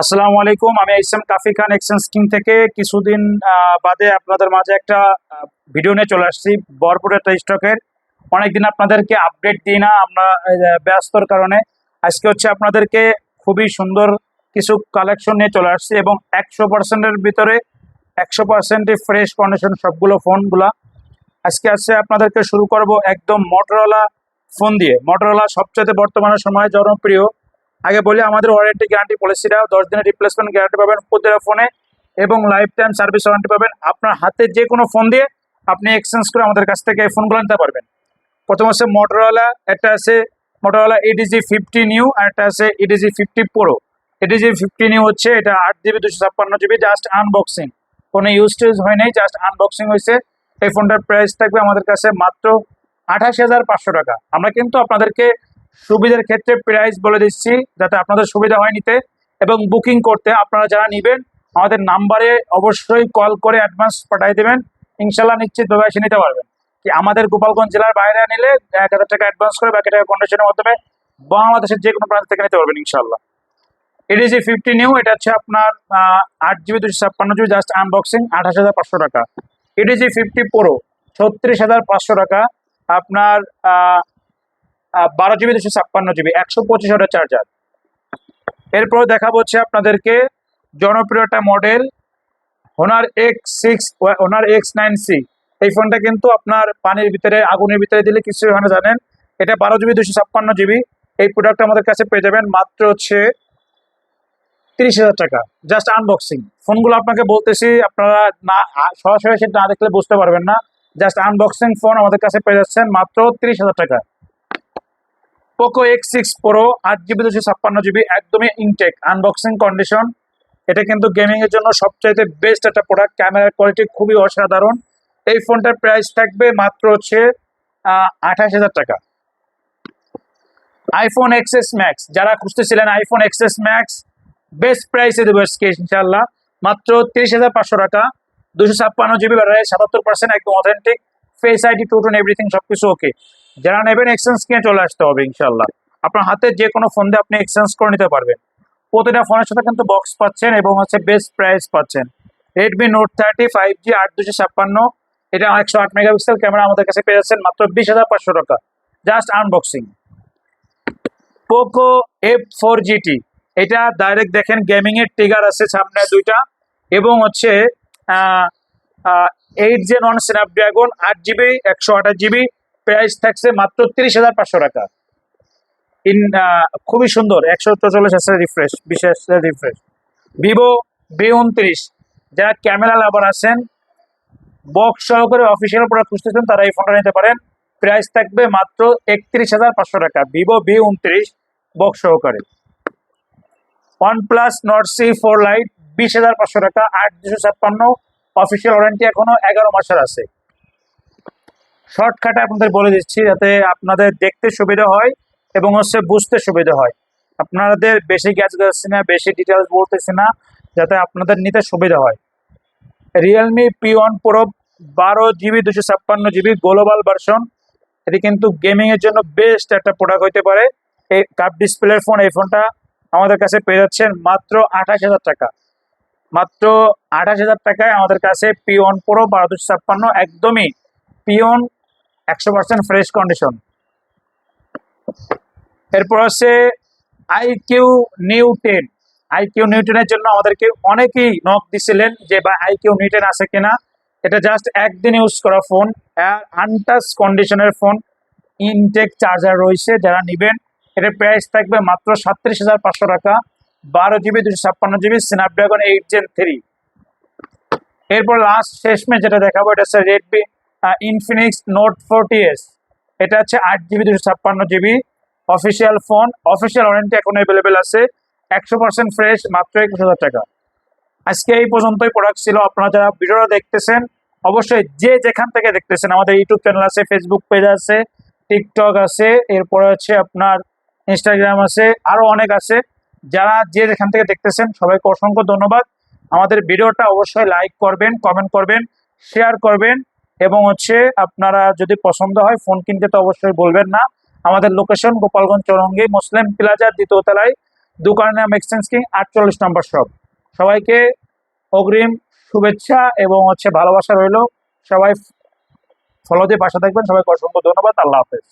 আসসালামু আলাইকুম, আমি ইসলাম কাফি খান এক্সচেঞ্জ স্কিম থেকে কিছুদিন বাদে আপনাদের মাঝে একটা ভিডিও নিয়ে চলে আসছি বরপুর একটা স্টকের। অনেকদিন আপনাদেরকে আপডেট দিই না, আমরা ব্যস্তর কারণে। আজকে হচ্ছে আপনাদেরকে খুবই সুন্দর কিছু কালেকশন নিয়ে চলে আসছি এবং একশো পার্সেন্টের ভিতরে, একশো পার্সেন্টই ফ্রেশ কন্ডিশন সবগুলো ফোনগুলা। আজকে আছে আপনাদেরকে শুরু করব একদম মোটরওয়ালা ফোন দিয়ে। মোটরওয়ালা সবচেয়ে বর্তমানে সময় জনপ্রিয়। আগে বলি, আমাদের ওয়ারেন্টি গ্যারান্টি পলিসিটা দশ দিনের রিপ্লেসমেন্ট গ্যারান্টি পাবেন প্রতিটা ফোনে এবং লাইফ টাইম সার্ভিস ওয়ারেন্টি পাবেন। আপনার হাতে যে কোনো ফোন দিয়ে আপনি এক্সচেঞ্জ করে আমাদের কাছ থেকে এই ফোনগুলো নিতে পারবেন। প্রথম আছে মোটরওয়ালা একটা আছে মোটরওয়ালা এডিজি ফিফটি নিউ আর একটা আছে Edge fifty pro Edge fifty new হচ্ছে, এটা আট জিবি দুশো ছাপ্পান্ন জিবি জাস্ট আনবক্সিং কোনো ইউজ টুজ হয় নাই জাস্ট আনবক্সিং হয়েছে। এই ফোনটার প্রাইস থাকবে আমাদের কাছে মাত্র আঠাশ হাজার পাঁচশো টাকা। আমরা কিন্তু আপনাদেরকে সুবিধার ক্ষেত্রে প্রাইস বলে দিচ্ছি, যাতে আপনাদের সুবিধা হয় নিতে এবং বুকিং করতে আপনারা যারা নেবেন, আমাদের নাম্বারে অবশ্যই কল করে অ্যাডভান্স পাঠিয়ে দেবেন। ইনশাল্লাহ নিশ্চিতভাবে এসে নিতে পারবেন। কি আমাদের গোপালগঞ্জ জেলার বাইরে নিলে এক হাজার টাকা অ্যাডভান্স করে বাকি টাকা কন্ডিশনের মাধ্যমে বাংলাদেশের যে কোনো প্রান্ত থেকে নিতে পারবেন ইনশাল্লাহ এডিজি ফিফটি নিউ এটা হচ্ছে আপনার আট জিবি দুশো ছাপ্পান্ন জিবি জাস্ট আনবক্সিং আঠাশ হাজার পাঁচশো টাকা। এডিজি ফিফটি প্রো ছত্রিশ হাজার পাঁচশো টাকা। আপনার বারো জিবি দুশো ছাপ্পান্ন জিবি, একশো পঁচিশ হাজার চার্জার। এরপর দেখাবো হচ্ছে আপনাদেরকে জনপ্রিয় একটা model Honor X six Honor X nine C এই ফোনটা কিন্তু আপনার পানির ভিতরে, আগুনের ভিতরে দিলে কিছু হয় না, জানেন? এটা বারো জিবি দুশো ছাপ্পান্ন জিবি। এই প্রোডাক্ট আমাদের কাছে পেয়ে যাবেন মাত্র হচ্ছে তিরিশ হাজার টাকা। জাস্ট আনবক্সিং ফোনগুলো আপনাকে বলতেছি, আপনারা না, সরাসরি সেটা না দেখলে বুঝতে পারবেন না। জাস্ট আনবক্সিং ফোন আমাদের কাছে পেয়ে যাচ্ছেন মাত্র তিরিশ হাজার টাকা। পোকো এক্স সিক্স প্রো আট জিবি দুশো ছাপ্পান্ন জিবি, একদমই ইনটেক আনবক্সিং কন্ডিশন এটা কিন্তু গেমিং এর জন্য সবচাইতে বেস্ট একটা প্রোডাক্ট ক্যামেরার কোয়ালিটি খুবই অসাধারণ। এই ফোনটার প্রাইস থাকবে মাত্র হচ্ছে আঠাশ হাজার টাকা। আইফোন এক্সএস ম্যাক্স যারা খুঁজতেছিলেন আইফোন এক্সএস ম্যাক্স বেস্ট প্রাইসে দেবো আজকে ইনশাল্লাহ মাত্র তিরিশ হাজার পাঁচশো টাকা। দুশো ছাপ্পান্ন জিবি ব্যাটারি সাতাত্তর পার্সেন্ট একদম অথেন্টিক ফেস আইডি টুটন এভরিথিং সবকিছু ওকে যারা নেবেন এক্সচেঞ্জ কিনে চলে আসতে হবে ইনশাল্লাহ আপনার হাতে যে কোনো ফোন দিয়ে আপনি এক্সচেঞ্জ করে নিতে পারবেন। প্রতিটা ফোনের সাথে কিন্তু বক্স পাচ্ছেন এবং হচ্ছে বেস্ট প্রাইস পাচ্ছেন। Redmi note thirty five G আট দুশো ছাপ্পান্ন, এটা একশো আট মেগাপিক্সেল ক্যামেরা আমাদের কাছে পেয়ে যাচ্ছেন মাত্র বিশ হাজার পাঁচশো টাকা। Just unboxing Poco F four GT এটা ডাইরেক্ট দেখেন গেমিং এর ট্রিগার আছে সামনে দুইটা এবং হচ্ছে এইট জেন ওয়ান স্ন্যাপড্রাগন আট জিবি একশো আঠাশ জিবি প্রাইস থাকছে মাত্র তিরিশ হাজার পাঁচশো টাকা। ইন খুবই সুন্দর, একশো চল্লিশ হাজার রিফ্রেশ বিশেষ রিফ্রেশ ভিভো বি উনত্রিশ, যারা ক্যামেরা লাভার আছেন বক্স সহকারে অফিসিয়াল প্রোডাক্ট খুঁজতেছেন, তারা এই ফোনটা নিতে পারেন। প্রাইস থাকবে মাত্র একত্রিশ হাজার পাঁচশো টাকা ভিভো বি উনত্রিশ বক্স সহকারে। One plus Nord C four lite বিশ হাজার পাঁচশো টাকা, আট দুশো ছাপ্পান্ন অফিসিয়াল ওয়ারেন্টি এখনও এগারো মাসের আছে। শর্টকাটে আপনাদের বলে দিচ্ছি যাতে আপনাদের দেখতে সুবিধা হয় এবং হচ্ছে বুঝতে সুবিধা হয়। আপনাদের বেশি গ্যাস যাচ্ছি না, বেশি ডিটেলস বলতেছি না, যাতে আপনাদের নিতে সুবিধা হয়। রিয়েলমি পি ওয়ান প্রো বারো জিবি দুশো ছাপ্পান্ন জিবি গ্লোবাল ভার্সন এটি কিন্তু গেমিংয়ের জন্য বেস্ট একটা প্রোডাক্ট হইতে পারে। এই কাপ ডিসপ্লের ফোন এই ফোনটা আমাদের কাছে পেয়ে যাচ্ছেন মাত্র আঠাশ হাজার টাকা। মাত্র আঠাশ হাজার টাকায় আমাদের কাছে পি ওয়ান প্রো বারো, দুশো ছাপ্পান্ন একদমই পিওন একশো পার্সেন্ট ফ্রেশ কন্ডিশন এরপর হচ্ছে I Q new ten I Q নিউটেনের জন্য আমাদেরকে অনেকেই নক দিছিলেন যে বা আই কিউ নিউটেন আছে কিনা। এটা জাস্ট একদিন ইউজ করা ফোন আনটাচ কন্ডিশনের ফোন ইনটেক চার্জার রয়েছে, যারা নেবেন। এটার প্রাইস থাকবে মাত্র সাতত্রিশ হাজার পাঁচশো টাকা। বারো জিবি দুশো ছাপ্পান্ন GB Snapdragon eight gen three এরপর লাস্ট শেষমে যেটা দেখাবো, এটা হচ্ছে Redmi Infinix note forty S এটা হচ্ছে আট জিবি দুশো ছাপ্পান্ন GB official phone official warranty এখন অ্যাভেলেবেল আছে। একশো পার্সেন্ট ফ্রেশ মাত্র একুশ হাজার টাকা। আজকে এই পর্যন্তই প্রোডাক্ট ছিল। আপনারা যারা ভিডিওটা দেখতেছেন, অবশ্যই যে যেখান থেকে দেখতেছেন, আমাদের ইউটিউব চ্যানেল আছে ফেসবুক পেজ আছে টিকটক আছে, এরপরে হচ্ছে আপনার ইনস্টাগ্রাম আছে, আরও অনেক আছে। যারা যে যেখান থেকে দেখতেছেন, সবাইকে অসংখ্য ধন্যবাদ। আমাদের ভিডিওটা অবশ্যই লাইক করবেন কমেন্ট করবেন শেয়ার করবেন। এবং হচ্ছে আপনারা যদি পছন্দ হয় ফোন কিনতে তো অবশ্যই বলবেন না। আমাদের লোকেশন গোপালগঞ্জ চৌরঙ্গি, মুসলিম প্লাজার দ্বিতীয়তলায় দোকানের নাম এক্সচেঞ্জ কিং আটচল্লিশ নম্বর শপ সবাইকে অগ্রিম শুভেচ্ছা এবং হচ্ছে ভালোবাসা রইল। সবাই ফলো দিয়ে পাশে থাকবেন। সবাইকে অসংখ্য ধন্যবাদ। আল্লাহ হাফেজ।